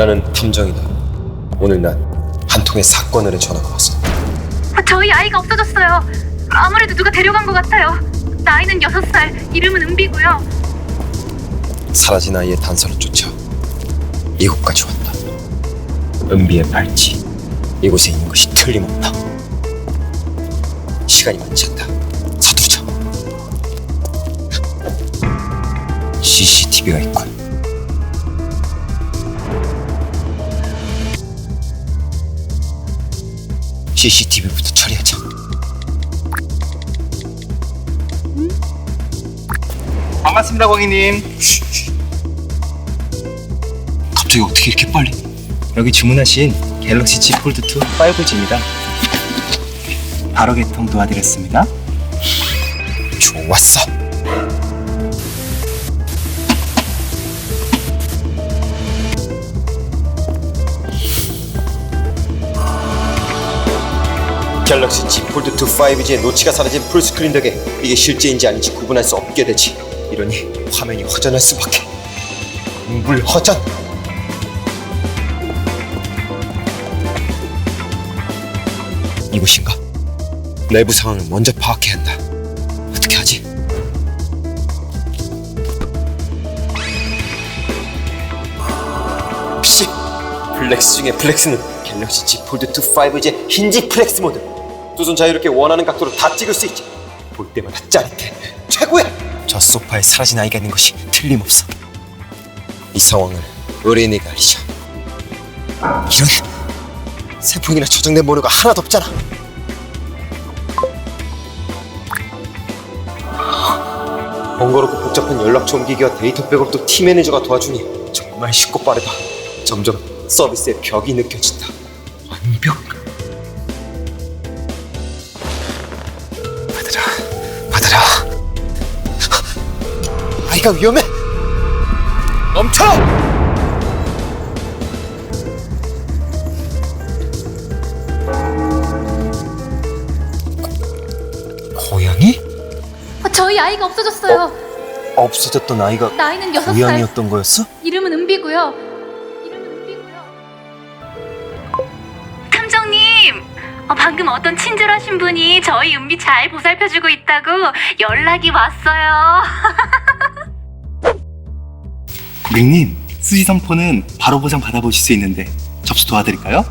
나는 탐정이다. 오늘 난 한 통의 사건을 해 전화가 왔어. 아, 저희 아이가 없어졌어요. 아무래도 누가 데려간 것 같아요. 나이는 여섯 살, 이름은 은비고요. 사라진 아이의 단서를 쫓아 이곳까지 왔다. 은비의 발치. 이곳에 있는 것이 틀림없다. 시간이 많지 않다. 서두르자. CCTV가 있군. CCTV부터 처리하자. 반갑습니다, 광희님. 갑자기 어떻게 이렇게 빨리? 여기 주문하신 갤럭시 Z 폴드 2 5G입니다. 바로 개통 도와드렸습니다. 좋았어. 갤럭시 Z 폴드 2 5G의 노치가 사라진 풀스크린 덕에 이게 실제인지 아닌지 구분할 수 없게 되지. 이러니 화면이 허전할 수밖에. 물 허전. 이곳인가? 내부 상황을 먼저 파악해야 한다. 어떻게 하지? 씨, 플렉스 중에 플렉스는 갤럭시 Z 폴드 2 5G의 힌지 플렉스 모드. 두손 자유롭게 원하는 각도로 다 찍을 수 있지. 볼 때마다 짜릿해. 최고야. 저 소파에 사라진 아이가 있는 것이 틀림없어. 이 상황을 의뢰인에게 알리자. 이런 세풍이나 저장된 번호가 하나도 없잖아. 번거롭고 복잡한 연락처 옮기기와 데이터 백업도 팀 매니저가 도와주니 정말 쉽고 빠르다. 점점 서비스의 벽이 느껴진다. 완벽. 아이가 위험해. 멈춰! 고양이? 아, 저희 아이가 없어졌어요. 없어졌던 아이가 나이는 여섯 살, 고양이였던 거였어? 이름은 은비고요. 이름은 은비고요. 탐정님, 어, 방금 어떤 친절하신 분이 저희 은비 잘 보살펴주고 있다고 연락이 왔어요. 고객님, 수지 선포는 바로 보상 받아보실 수 있는데 접수 도와드릴까요?